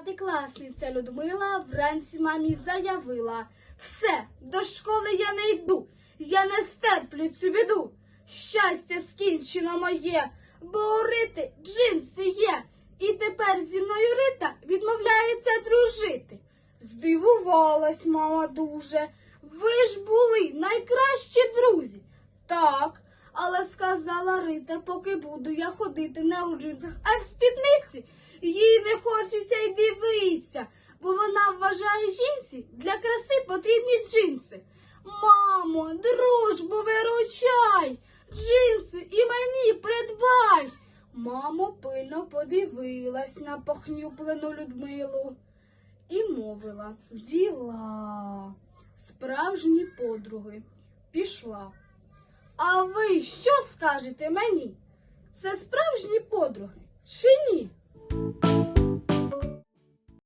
Дев'ятикласниця Людмила вранці мамі заявила. Все, до школи я не йду, я не стерплю цю біду. Щастя скінчено моє, бо у Рити джинси є. І тепер зі мною Рита відмовляється дружити. Здивувалась мама дуже. Ви ж були найкращі друзі. Так, але сказала Рита, поки буду я ходити не у джинсах, а в спідниці. Жінці для краси потрібні джинси. Мамо, дружбу виручай, джинси і мені придбай. Мамо пильно подивилась на похнюплену Людмилу і мовила діла, справжні подруги. Пішла. А ви що скажете мені? Це справжні подруги чи